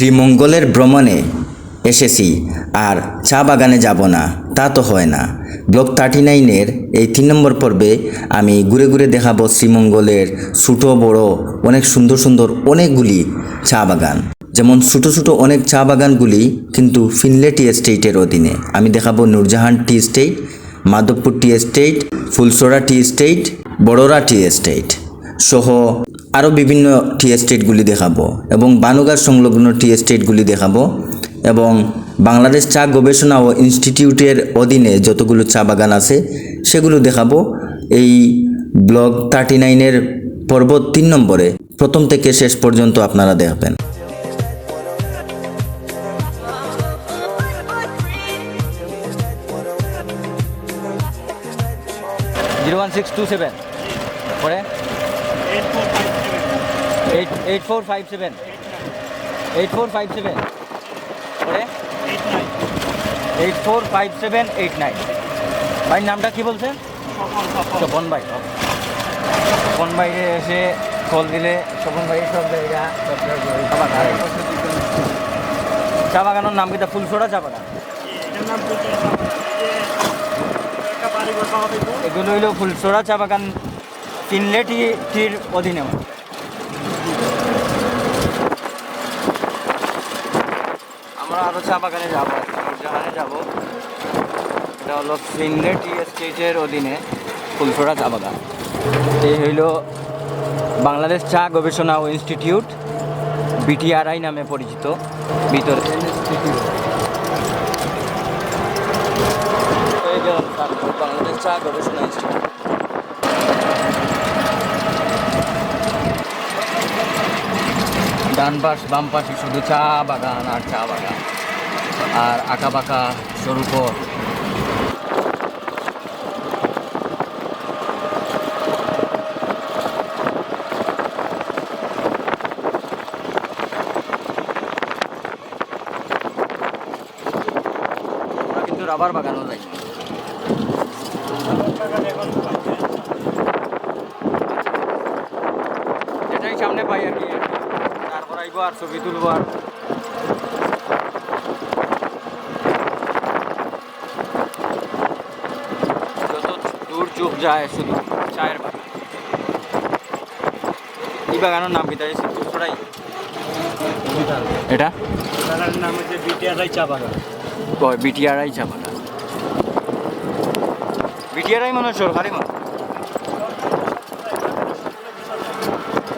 শ্রীমঙ্গলের ভ্রমণে এসেছি, আর চা বাগানে যাব না, তা তো হয় না। ব্লক থার্টি নাইনের এই তিন নম্বর পর্বে আমি ঘুরে ঘুরে দেখাবো শ্রীমঙ্গলের ছোটো, বড়, অনেক সুন্দর সুন্দর, অনেকগুলি চা বাগান। যেমন ছোটো ছোটো, অনেক চা বাগানগুলি কিন্তু ফিনলে টি এস্টেটের অধীনে। আমি দেখাবো Nurjahan tea estate Madhabpur tea estate Phulchhara tea estate Barura tea estate সহ আরও বিভিন্ন টি এস্টেটগুলি দেখাবো এবং বানুগার সংলগ্ন টি এস্টেটগুলি দেখাবো এবং বাংলাদেশ চা গবেষণা ও ইনস্টিটিউটের অধীনে যতগুলো চা বাগান আছে, সেগুলো দেখাবো। এই ব্লগ থার্টি নাইনের পর্ব তিন নম্বরে। প্রথম থেকে শেষ পর্যন্ত আপনারা দেখবেন। Zero one six two seven. পরে? Eight eight four five seven eight four five seven পরে eight four five seven eight nine ভাই নামটা কি বলছেন স্বপন ভাই স্বপন। ভাইরে এসে কল দিলে স্বপন ভাই সব জায়গা চা বাগান। চা বাগানোর নাম কিটা ফুলসোড়া চা বাগান? এগুলো হইল ফুলসোড়া চা বাগান তিনলে টির অধীনে। আরও চা বাগানে যাব জাহানে যাব। এটা হলো ফিনলে টি এস্টেটের অধীনে ফুলসোড়া চা বাগান এই হইল বাংলাদেশ চা গবেষণা ও ইনস্টিটিউট, বিটিআরআই নামে পরিচিত, ভিতরে। বাংলাদেশ চা গবেষণা ইনস্টিটিউট। ডান পাশ, বাম পাশে শুধু চা বাগান আর চা বাগান। আর আঁকা বাঁকা সরু পথ। রাবার বাগানও যাই। যেটাই সামনে পাই আর কি। তারপর আর ছবি তুলবো আর। যত দূর চোখ যায় শুধু চায়ের বাগান। এই বাগানের নাম কি তাই? এটা? তার নাম হচ্ছে বিটিআরআই চা বাগান। বিটিআরআই চা বাগান। বিটিআরআই মানে সরকারি মানে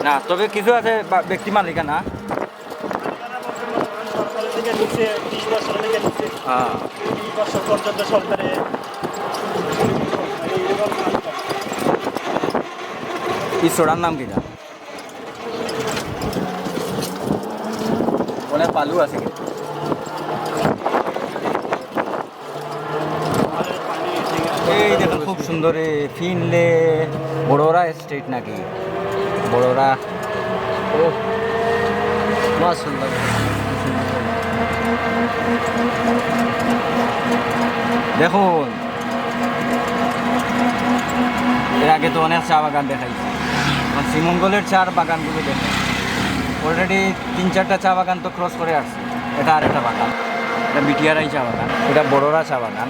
না তবে কিছু আছে ব্যক্তি মালিকানা সরকারের থেকে নিচ্ছে বিশ বছর থেকে নিচ্ছে বছর পর্যন্ত সরকারে ঈশ্বরার নাম কিনা অনেক পালু আছে কি এই দেখুন খুব সুন্দর ফিনলে বড়োরা স্টেট নাকি? বড়োরা। ও সুন্দর। দেখুন। এর আগে তো অনেক চা বাগান দেখাইছি। এখন শ্রীমঙ্গলের চার বাগানগুলো দেখে অলরেডি তিন চারটা চা বাগান তো ক্রস করে আসছে। এটা আর একটা বাগান। এটা মিটিয়ারাই চা বাগান। এটা বড়রা চা বাগান।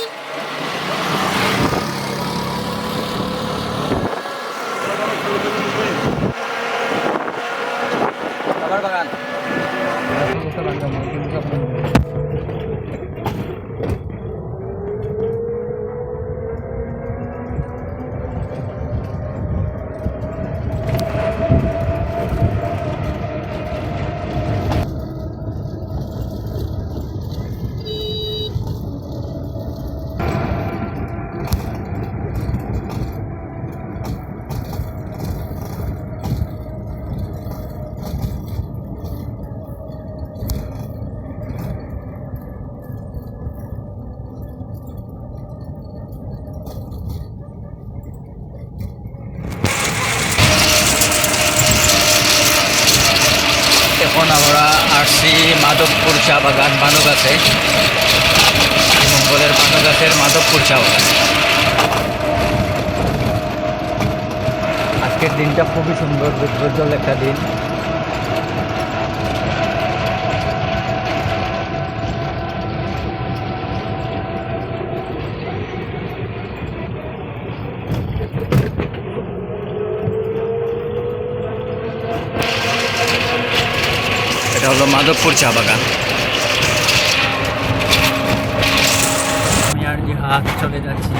চা বাগান বানুগাছে মঙ্গলের বানুগাছের মাধবপুর চা বাগান আজকের দিনটা খুবই সুন্দর উজ্জ্বল একটা দিন। এটা হলো মাধবপুর চা বাগান। চলে যাচ্ছি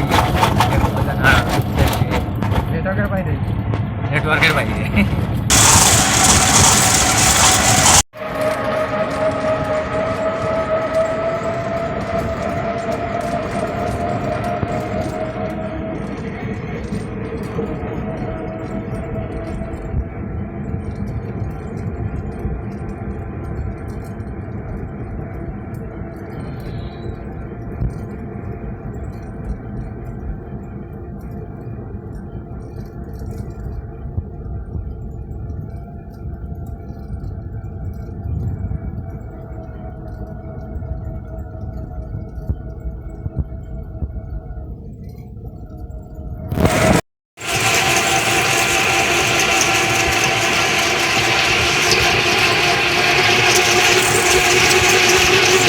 নেটওয়ার্কের বাইরে। নেটওয়ার্কের বাইরে।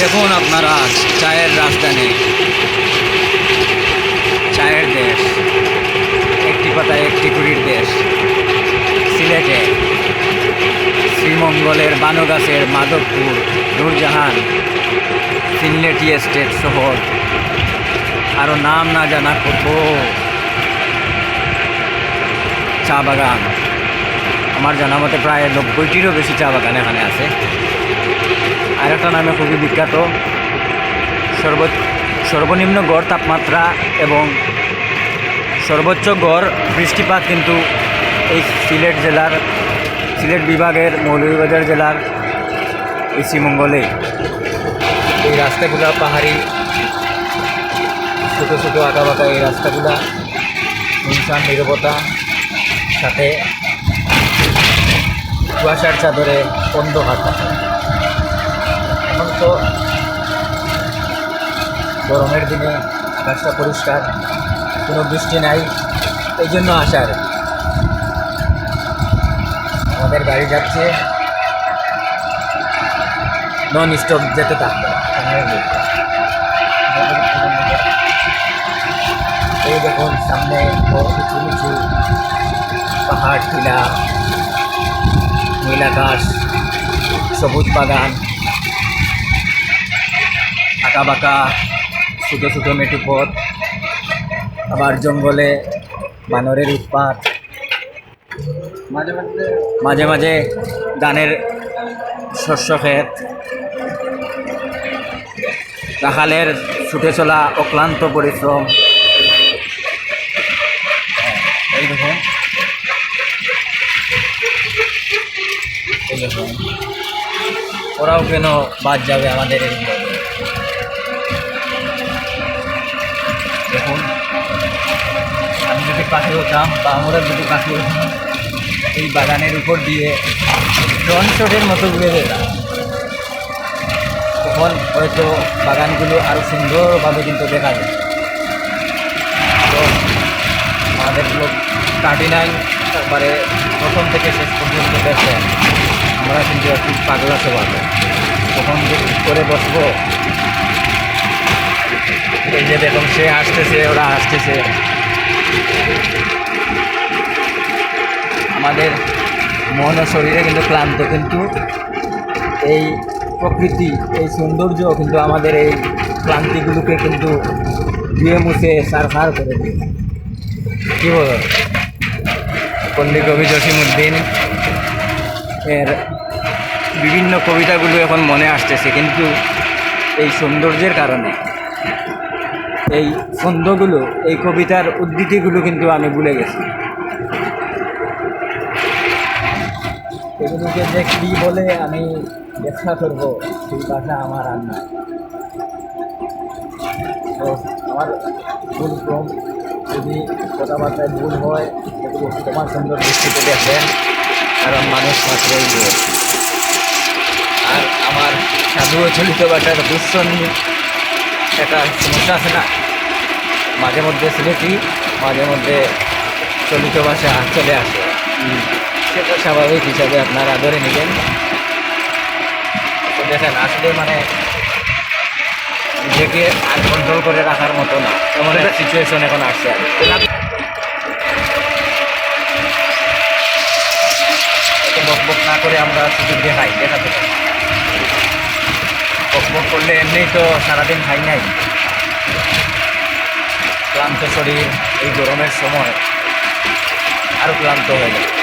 দেখুন আপনারা চায়ের রাজধানী, চায়ের দেশ, একটি পাতায় একটি কুড়ির দেশ, সিলেটে শ্রীমঙ্গলের বানগাছের মাধবপুর, নূরজাহান সিলেটি এস্টেট শহর। আরও নাম না জানা কত। চা বাগান। আমার জানা মতে প্রায় নব্বইটিরও বেশি চা বাগান এখানে আছে। আর একটা নামে খুবই বিখ্যাত। সর্ব সর্বনিম্ন গড় তাপমাত্রা এবং সর্বোচ্চ গড় বৃষ্টিপাত কিন্তু এই সিলেট জেলার সিলেট বিভাগের মৌলভীবাজার জেলার এই শ্রীমঙ্গলে এই রাস্তাগুলো পাহাড়ি ছোটো ছোটো আঁকা বাঁকা এই রাস্তাগুলা হিংসার নিরবতা সাথে কুয়াশার চাদরে অন্ধকার এখন তো গরমের দিনে আকাশটা পরিষ্কার, কোনো বৃষ্টি নাই, এই জন্য আসার। আমাদের গাড়ি যাচ্ছে। নন স্টপ যেতে থাকবে। এই দেখুন, সামনে বড় উঁচু নিচু পাহাড়, টিলা। নীল আকাশ সবুজ বাগান আঁকা বাঁকা ছোটো ছোটো মেটু পথ, আবার জঙ্গলে বানরের উৎপাত। মাঝে মাঝে ধানের শস্য ক্ষেত। রাখালের ছুটে চলা অক্লান্ত পরিশ্রম। এই দেখুন ওরাও কেন বাদ যাবে আমাদের এগুলো দেখুন, আমি যদি পাখি হতাম বা আমরা যদি পাখি হতাম, এই বাগানের উপর দিয়ে ড্রোন শটের মতো ঘুরে যেতাম। তখন হয়তো বাগানগুলো আরও সুন্দরভাবে কিন্তু দেখা যায় আমাদের লোক থার্টি নাইন তারপরে প্রথম থেকে শেষ পর্যন্ত দেখেন আমরা কিন্তু একটু পাগলা স্বভাব। তখন করে বসবো, এই যে দেখুন, সে আসতেছে, ওরা আসতেছে। আমাদের মন ও শরীরে কিন্তু ক্লান্ত, কিন্তু এই প্রকৃতি, এই সৌন্দর্য কিন্তু আমাদের এই ক্লান্তিগুলোকে কিন্তু ধুয়ে মুছে সারখার করে দিয়ে। কী বল? পল্লী কবি জসিমুদ্দিন এর বিভিন্ন কবিতাগুলো এখন মনে আসতেছে, কিন্তু এই সৌন্দর্যের কারণে। এই ছন্দগুলো, এই কবিতার উদ্ধৃতিগুলো কিন্তু আমি ভুলে গেছি। এগুলোকে যে কী বলে আমি ব্যাখ্যা করব, সেই ভাষা আমার আর নাই। তো আমার ভুল কম। যদি কথাবার্তায় ভুল হয়, এগুলো তোমার সুন্দর দৃষ্টিতে দেখবেন, কারণ মানুষ মাত্রই ভুল আমার সাধু ও চলিত ভাষার নিয়ে একটা সমস্যা আছে না? মাঝে মধ্যে সিলেটি মাঝে মধ্যে চলিত ভাষা চলে আসে। সেটা স্বাভাবিক হিসাবে আপনারা ধরে নেবেন। দেখেন, আসলে মানে নিজেকে আর কন্ট্রোল করে রাখার মতো না। এমন একটা সিচুয়েশন এখন আসছে আর কি। এত বকবক না করে আমরা সুযোগ দেখাই, দেখাতে পারি। বকবক করলে এমনি তো সারাদিন খাই নাই। ক্লান্ত শরীর, এই গরমের সময় আরও ক্লান্ত হয়ে যায়।